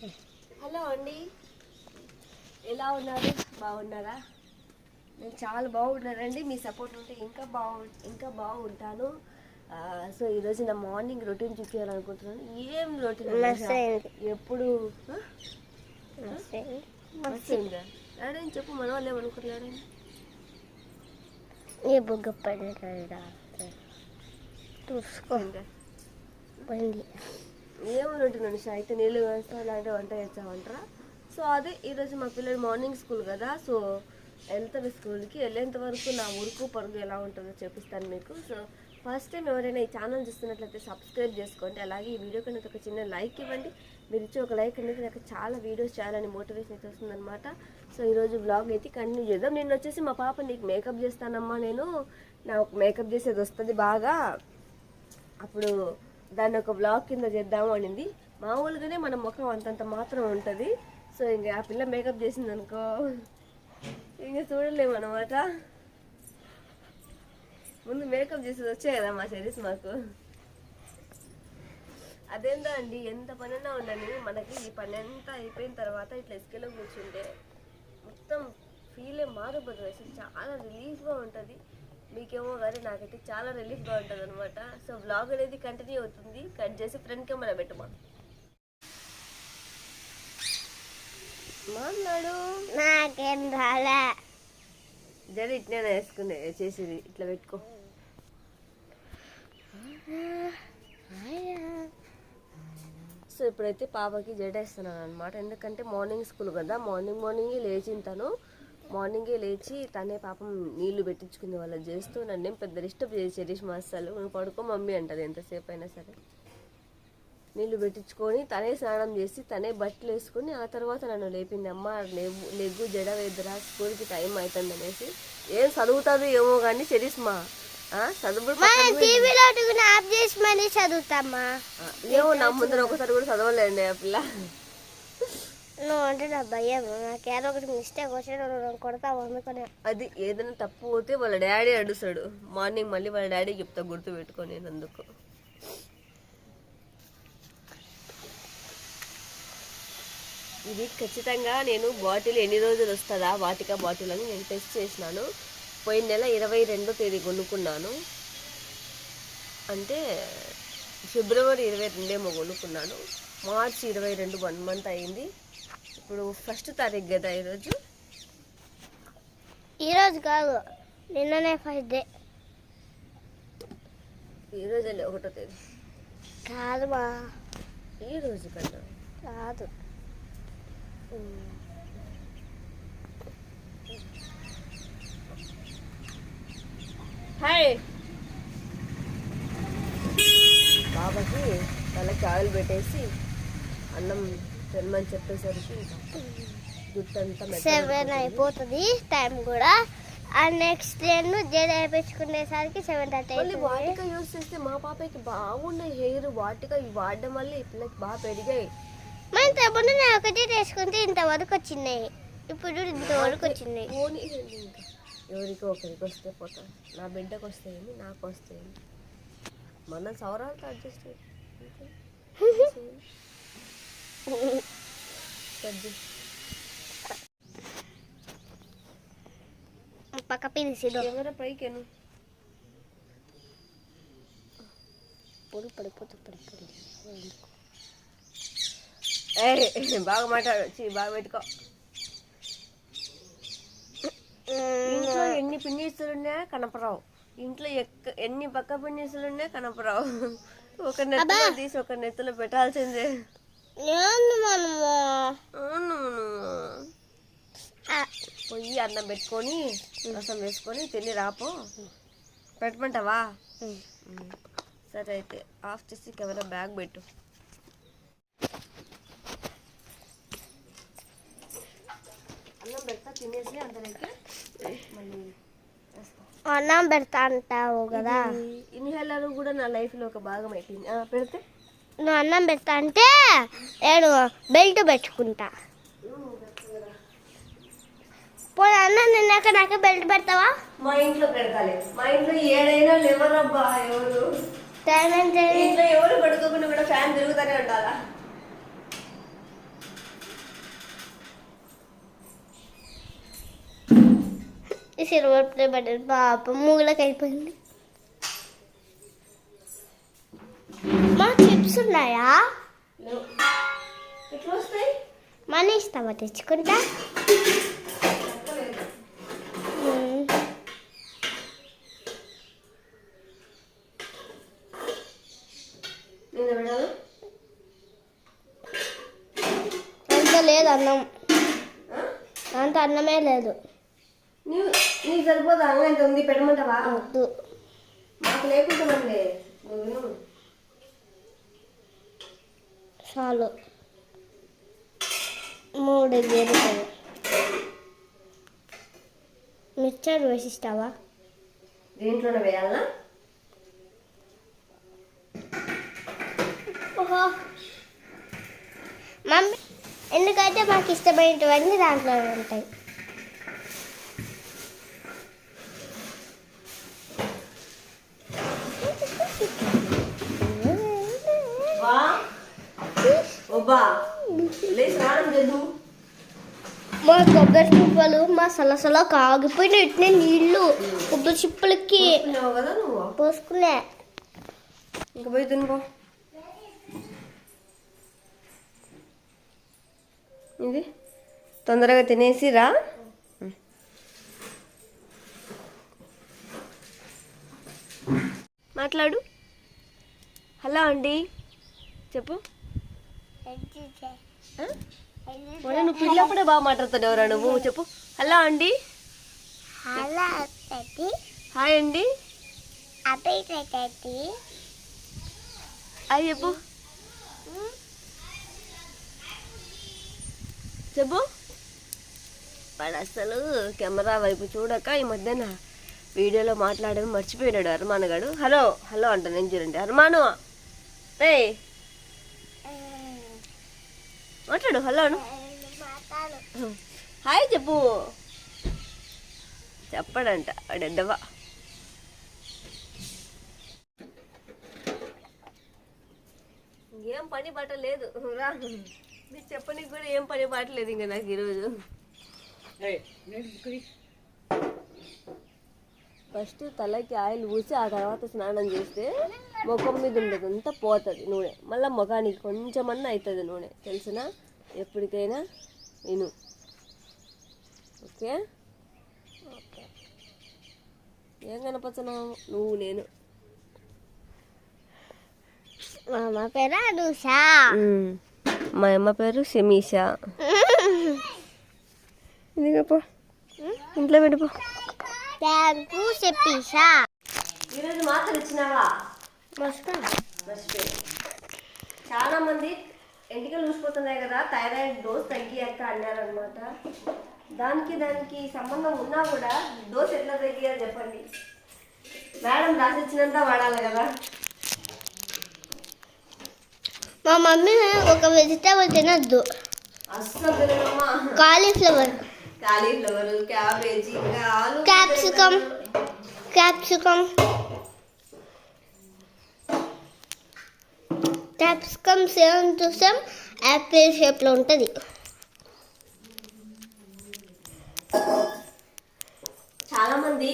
Hello అండి. ఎలా ఉన్నారు? బాగున్నారా? నేను చాలా బాగున్నానండి. మీ సపోర్ట్ ఉంటే ఇంకా బాగు ఇంకా బాగుంటాను. సో ఈరోజు నా మార్నింగ్ రొటీన్ చూపించాలనుకుంటున్నాను ఏం రొటీన్. ఎప్పుడు? చెప్పు మన వాళ్ళు ఏమనుకుంటున్నారు ఈ బుగ్గ పడిన చూసుకో. ఏమని ఏమో అయితే నీళ్ళు వేస్తా ఇలాంటి వంట చేస్తామంటారా? సో అదే ఈరోజు మా పిల్లలు మార్నింగ్ స్కూల్ కదా సో వెళ్తారు స్కూల్కి. వెళ్ళేంత వరకు నా ఉరుకు పరుగు ఎలా ఉంటుందో చూపిస్తాను మీకు. సో ఫస్ట్ టైం ఎవరైనా ఈ ఛానల్ చూస్తున్నట్లయితే సబ్స్క్రైబ్ చేసుకోండి. అలాగే ఈ వీడియో కన్నా ఒక చిన్న లైక్ ఇవ్వండి. మీరు ఇచ్చే ఒక లైక్ అనేది నాకు చాలా వీడియోస్ చేయాలని మోటివేషన్ అయితే వస్తుందన్నమాట. సో ఈరోజు బ్లాగ్ అయితే కంటిన్యూ చేద్దాం. నేను వచ్చేసి మా పాప నీకు మేకప్ చేస్తానమ్మా నేను. నాకు మేకప్ చేసేది వస్తుంది బాగా. అప్పుడు దాన్ని ఒక బ్లాగ్ కింద చేద్దాము అనింది. మామూలుగానే మన ముఖం అంతంత మాత్రం ఉంటుంది. సో ఇంకా ఆ పిల్ల మేకప్ చేసింది అనుకో ఇంకా చూడలేము అనమాట ముందు మేకప్ చేసేది వచ్చే కదా మా సిరీస్ మాకు. అదేందో అండి? ఎంత పనైనా ఉండండి. మనకి ఈ పని అంతా అయిపోయిన తర్వాత ఇట్లా ఇసుకలో కూర్చుంటే మొత్తం ఫీలే మారిపోతుంది. అసలు చాలా రిలీఫ్గా ఉంటుంది. మీకేమో కానీ నాకైతే చాలా రిలీఫ్గా ఉంటుంది అనమాట సో బ్లాగ్ అనేది కంటిన్యూ అవుతుంది. కట్ చేసి ఫ్రెండ్ కెమెరా పెట్టమా? మాట్లాడు. నాకేం రాలే. జర ఇట్నే వేసుకునే చేసేది. ఇట్లా పెట్టుకో. సో ఇప్పుడైతే పాపకి జడేస్తున్నాను అనమాట ఎందుకంటే మార్నింగ్ స్కూల్ కదా. మార్నింగ్ మార్నింగే లేచిన తను మార్నింగే లేచి తనే పాపం నీళ్ళు పెట్టించుకుంది వాళ్ళ చేస్తూ నన్ను ఏం పెద్ద డిస్టర్బ్ చేసి శరీష్ అసలు నువ్వు పడుకో మమ్మీ అంటది ఎంతసేపు అయినా సరే. నీళ్ళు పెట్టించుకొని తనే స్నానం చేసి తనే బట్టలు వేసుకొని ఆ తర్వాత నన్ను లేపింది అమ్మ లేవు లెగ్గు జడ వేద్దరా స్కూల్కి టైం అవుతుంది అనేసి. ఏం చదువుతుంది ఏమో కానీ శరీష్ మా ఆ, చదువుడు పక్కన పెట్టి- టీవీలో అడుగుని ఆఫ్ చేసి మళ్ళీ చదువుతామా? ఏమో నా ముందర ఒకసారి కూడా చదవలేండి ఆ పిల్ల. నువ్వు అంటే నా భయం. నాకు ఏదో ఒకటి మిస్టేక్ వచ్చి కొడతా కొడతావు అది ఏదైనా తప్పు పోతే వాళ్ళ డాడీ అడుస్తాడు మార్నింగ్ మళ్ళీ వాళ్ళ డాడీ చెప్తా గుర్తు పెట్టుకొని నేను అందుకు. ఇది ఖచ్చితంగా నేను బాటిల్ ఎన్ని రోజులు వస్తుందా? వాటిక బాటిల్ అని నేను టెస్ట్ చేసినాను. పోయిన నెల ఇరవై రెండో తేదీ కొనుక్కున్నాను. అంటే ఫిబ్రవరి ఇరవై రెండేమో కొనుక్కున్నాను. మార్చి ఇరవై రెండు వన్ మంత్ అయింది. ఇప్పుడు ఫస్ట్ తారీఖు కదా ఈరోజు? ఈరోజు కాదు నిన్ననే ఫస్ట్ డే ఈ రోజు ఒకటో తేదీ. కాదు మా. ఈ రోజు కన్నా కాదు. హాయ్! బాబాకి తలకి ఆయిల్ పెట్టేసి అన్నం తినమని చెప్పేసరికి సెవెన్ అయిపోతుంది. టైం కూడా. ఆ నెక్స్ట్ డే జడ వేయించుకునేసరికి సెవెన్ థర్టీ మళ్ళీ అవుతుంది వాటిక యూస్ చేస్తే మా పాపకి బాగున్నాయి హెయిర్ వాటిక ఇవి వాడడం వల్ల ఈ పిల్లకి బాగా పెరిగాయి. మా ఇంతకుముందు నేను ఒకటి వేసుకుంటే ఇంతవరకు వచ్చినాయి. ఇప్పుడు ఇంతవరకు వచ్చినాయి. ఎవరికి ఒకరికి వస్తే పోతాయి. నా బిడ్డకు వస్తాయని నాకు వస్తాయని మన సౌరాలతో అడ్జస్ట్ సర్ది పక్క పిలిచిదో కెమెరా పైకేను పొడి పడిపోతూ పడిపోతుంది ఏయ్, బాగా మాట్లాడు ఛీ, బాగా పెట్టుకో ఇంట్లో ఎన్ని పిన్నీసులున్నా కనపరావు ఇంట్లో ఎక్క ఎన్ని పక్క పిన్నీసులున్నా కనపరావు ఒక నెత్తులో తీసి ఒక నెత్తులో పెట్టాల్సిందే. మనము అవును పొయ్యి అన్నం పెట్టుకొని రసం వేసుకొని తిని రాపో పెట్టమంటావా ఉమ్. సరే అయితే ఆఫ్ చేసి కెమెరా బ్యాగ్ పెట్టు. అన్నం పెడతా తినేసి అందరికి మళ్ళీ వేస్తా. అన్నం పెడతా అంటావు కదా? ఇన్హేలర్ కూడా నా లైఫ్లో ఒక భాగం అయిపోయింది. పెడితే? నువ్వు అన్నం పెడతా అంటే నేను బెల్ట్ పెట్టుకుంటా. పోనీ అన్న నిన్నాక నాకే బెల్ట్ పెడతావా? మా ఇంట్లో పెడతాలి. మా ఇంట్లో ఏడైనా లేవరబ్బా ఎవరు? ఇంట్లో ఎవరు కూడా ఫ్యాన్ ఉండాలా? సిల్వర్ మూలకైపోయింది మా చిప్స్ ఉన్నాయా మనీ ఇస్తావా తెచ్చుకుంటా? అంత లేదు అన్నం? అంత అన్నమే లేదు. నీకు సరిపోదా? అంగ ఎంత ఉంది? పెట్టమంటావా? వద్దు. మాకు విను. చాలు. మూడు గేరుతాయి మిక్చర్ వేసిస్తావా? దీంట్లోనే వేయాలనా ఓహో. మమ్మీ ఎందుకంటే మాకు ఇష్టమైనటువన్నీ దాంట్లో ఉంటాయి? లేచి మా కొబ్బరి చిప్పలు మా సలసల కాగిపోయిన ఇట్నే నీళ్ళు కొబ్బరి చిప్పలకి తిన్నావు కదా నువ్వు? పోసుకునే ఇంక పోయి తినుకో. ఇది? తొందరగా తినేసి రా. మాట్లాడు. హలో అండి. చెప్పు. నువ్వు పిల్లప్పుడే బాగా మాట్లాడుతాడు ఎవరా నువ్వు. చెప్పు. హలో అండి హాయ్ అండి అది చెప్పు. చెప్పు. వాడు అసలు కెమెరా వైపు చూడక ఈ మధ్యన వీడియోలో మాట్లాడడం మర్చిపోయినాడు అర్మాన్ గాడు. హలో హలో అంట నేను చూడండి. అర్మాను. రే మాట్లాడు హలో హాయ్ చెప్పు. చెప్పడంట వాడు ఎద్దవా ఏం పని బాట లేదు. రా. నీకు చెప్పనీకి కూడా ఏం పని బాట లేదు ఇంకా నాకు ఈరోజు. ఫస్ట్ తలకి ఆయిల్ పూసి ఆ తర్వాత స్నానం చేస్తే ముఖం మీద ఉండదంతా పోతుంది నూనె. మళ్ళీ ముఖానికి కొంచెమన్నా అవుతుంది నూనె తెలిసిన? ఎప్పటికైనా విను. ఓకే? ఏం కనపడుతున్నావు? నువ్వు నేను. మా అమ్మ పేరు అనుషా. మా అమ్మ పేరు ఇదిగో ఇంట్లో పెట్టుకో థ్యాంక్ చెప్పేసా ఈరోజు మాత్రం ఇచ్చినావా? మస్తు మర్చిపోయి చాలా మంది ఎంటికలు ఊసిపోతున్నాయి కదా థైరాయిడ్ డోస్ తగ్గియాక అన్నారనమాట దానికి దానికి సంబంధం ఉన్నా కూడా డోస్ ఎట్లా తగ్గియాలి చెప్పండి. మేడం రాసిచ్చినంత వాడాలి కదా. మా మమ్మీ ఒక వెజిటేబుల్ తినద్దు. అస్సలు తినమ్మా కాలీఫ్లవర్. కాలీఫ్లవర్ క్యాబేజీ ఇంకా ఆలు Capsicum. క్యాప్సికమ్. క్యాప్సికమ్ సేమ్ చూసాం యాపిల్ షేప్లో ఉంటుంది. చాలామంది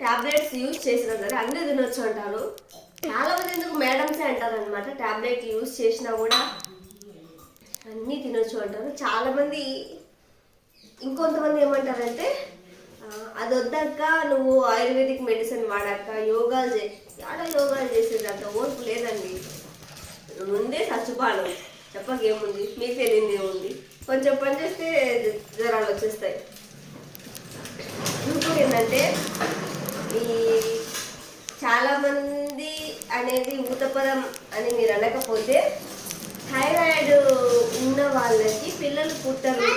ట్యాబ్లెట్స్ టాబ్లెట్స్ యూజ్ చేసినా సరే అన్నీ తినొచ్చు అంటారు. చాలామంది ఎందుకు మేడమ్సే అంటారు అనమాట ట్యాబ్లెట్ యూజ్ చేసినా కూడా అన్నీ తినొచ్చు అంటారు. చాలామంది ఇంకొంతమంది ఏమంటారంటే అది వద్దాక నువ్వు ఆయుర్వేదిక్ మెడిసిన్ వాడాక యోగాలు చే చాలా యోగాలు చేసేది అంత ఓర్పు లేదండి. ముందే చచ్చిపోవడం చెప్పకేముంది? మీకు తెలియదు ఏముంది కొంచెం పని చేస్తే జ్వరాలు వచ్చేస్తాయి. ఇంకోటి ఏంటంటే ఈ చాలామంది అనేది ఊతపదం అని మీరు అనకపోతే థైరాయిడ్ ఉన్న వాళ్ళకి పిల్లలు పుట్టరు.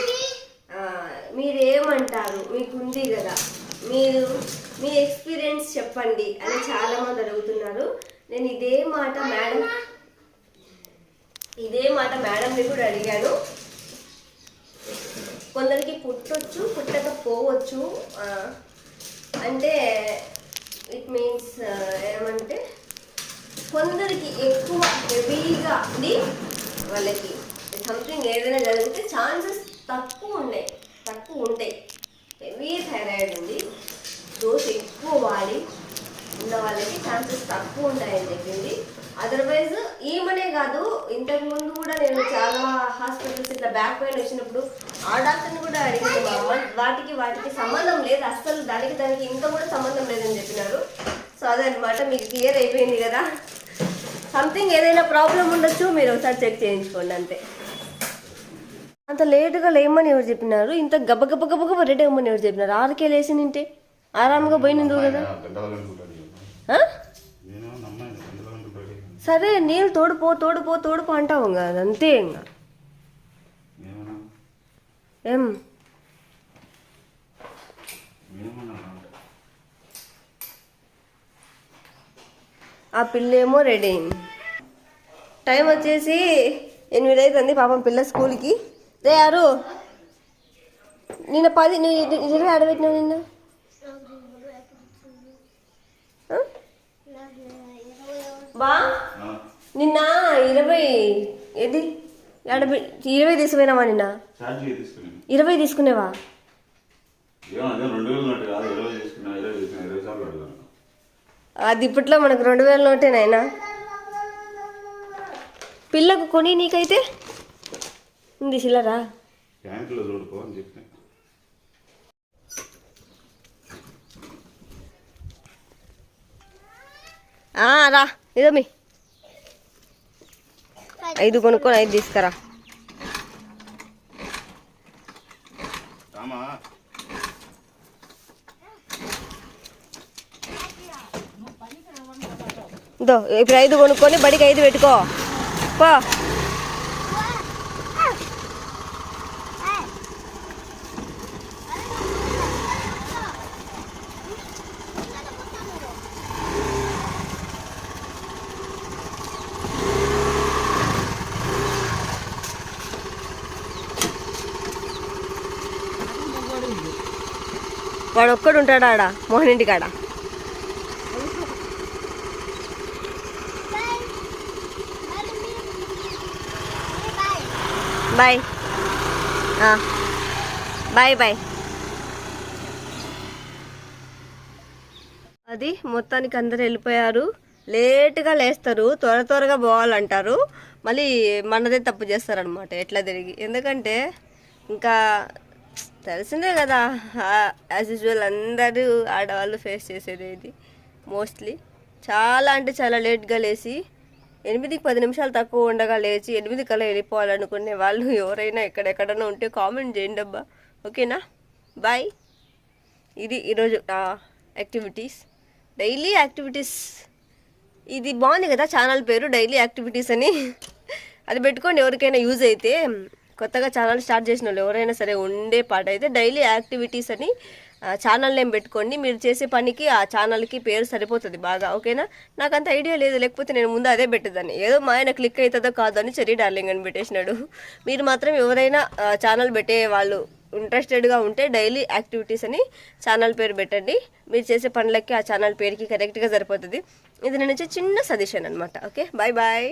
మీరు ఏమంటారు మీకుంది కదా. మీరు మీ ఎక్స్పీరియన్స్ చెప్పండి అని చాలా మంది అడుగుతున్నారు. నేను ఇదే మాట మేడం ఇదే మాట మేడంని కూడా అడిగాను. కొందరికి పుట్టొచ్చు పుట్టకపోవచ్చు అంటే ఇట్ మీన్స్ ఏమంటే కొందరికి ఎక్కువ హెవీగా ఉంది వాళ్ళకి. సంథింగ్ ఏదైనా జరిగితే ఛాన్సెస్ తక్కువ ఉన్నాయి తక్కువ ఉంటాయి. హెవీ థైరాయిడ్ ఉంది. డోస్ ఎక్కువ వాడి ఉన్న వాళ్ళకి ఛాన్సెస్ తక్కువ ఉంటాయని చెప్పింది. అదర్వైజ్ ఈమెనే కాదు ఇంతకు ముందు కూడా నేను చాలా హాస్పిటల్స్ ఇట్లా బ్యాక్ పెయిన్ వచ్చినప్పుడు ఆ డాక్టర్ని కూడా అడిగింది మా అమ్మ వాటికి వాటికి సంబంధం లేదు అస్సలు దానికి దానికి ఇంకా కూడా సంబంధం లేదని చెప్పినారు. సో అదనమాట మీకు క్లియర్ అయిపోయింది కదా. సంథింగ్ ఏదైనా ప్రాబ్లం ఉండొచ్చు మీరు ఒకసారి చెక్ చేయించుకోండి అంతే. అంత లేటుగా లేమని ఎవరు చెప్పినారు? ఇంత గబ గబ గబ గబ రెడీ అమ్మని ఎవరు చెప్పినారు? ఆరుకే లేచి నింటే. ఆరాంగా పోయి నిందు కదా? సరే నీళ్ళు తోడుపో తోడుపో తోడుపో అంటావు ఇంకా. అంతే ఇంకా. ఏం? ఆ పిల్ల ఏమో రెడీ అయింది టైం వచ్చేసి ఎనిమిది అవుతుంది పాపం పిల్ల స్కూల్కి. రే యారు నిన్న పది ఇరవై ఆడబెట్టినావు నిన్న ఆ? బా? నిన్న ఇరవై ఏది? ఆడబె ఇరవై తీసుకుపోయినావా నిన్న? ఇరవై తీసుకునేవా? అదే ఇప్పట్లో మనకు రెండు వేల నోటేనాయనా పిల్లకు కొని నీకైతే? ఉంది చిల్లరా? బ్యాంకులో చూడుకో అని చెప్పిన. ఆ, రా. ఇదో మీ. ఐదు కొనుక్కొని ఐదు తీసుకురా. ఇదో ఇప్పుడు ఐదు కొనుక్కొని బడికి ఐదు పెట్టుకో. పో. వాడు ఒక్కడు ఉంటాడా ఆడ మోహన్ ఇంటి కాడ బాయ్ బాయ్. బాయ్ అది మొత్తానికి అందరు వెళ్ళిపోయారు. లేట్గా లేస్తారు. త్వర త్వరగా పోవాలంటారు. మళ్ళీ మనదే తప్పు చేస్తారనమాట ఎట్లా తిరిగి? ఎందుకంటే ఇంకా తెలిసిందే కదా యాజ్ యూజువల్ అందరూ ఆడవాళ్ళు ఫేస్ చేసేది ఇది మోస్ట్లీ చాలా అంటే చాలా లేట్గా లేచి ఎనిమిదికి పది నిమిషాలు తక్కువ ఉండగా లేచి ఎనిమిది కల్లా వెళ్ళిపోవాలనుకునే వాళ్ళు ఎవరైనా ఎక్కడెక్కడైనా ఉంటే కామెంట్ చేయండి అబ్బా. ఓకేనా? బాయ్ ఇది ఈరోజు యాక్టివిటీస్ డైలీ యాక్టివిటీస్ ఇది బాగుంది కదా ఛానల్ పేరు డైలీ యాక్టివిటీస్ అని. అది పెట్టుకోండి ఎవరికైనా యూజ్ అయితే. కొత్తగా ఛానల్ స్టార్ట్ చేసిన వాళ్ళు ఎవరైనా సరే ఉండే పాట అయితే డైలీ యాక్టివిటీస్ అని ఛానల్ నేమ్ పెట్టుకోండి. మీరు చేసే పనికి ఆ ఛానల్కి పేరు సరిపోతుంది బాగా ఓకేనా? నాకు అంత ఐడియా లేదు లేకపోతే నేను ముందు అదే పెట్టేదాన్ని. ఏదో మా ఆయన క్లిక్ అవుతుందో కాదో అని చెరీ డార్లింగ్ అని పెట్టేసినాడు. మీరు మాత్రం ఎవరైనా ఛానల్ పెట్టే వాళ్ళు ఇంట్రెస్టెడ్గా ఉంటే డైలీ యాక్టివిటీస్ అని ఛానల్ పేరు పెట్టండి. మీరు చేసే పనులకి ఆ ఛానల్ పేరుకి కరెక్ట్గా సరిపోతుంది. ఇది నేను చిన్న సజెషన్ అనమాట ఓకే? Bye bye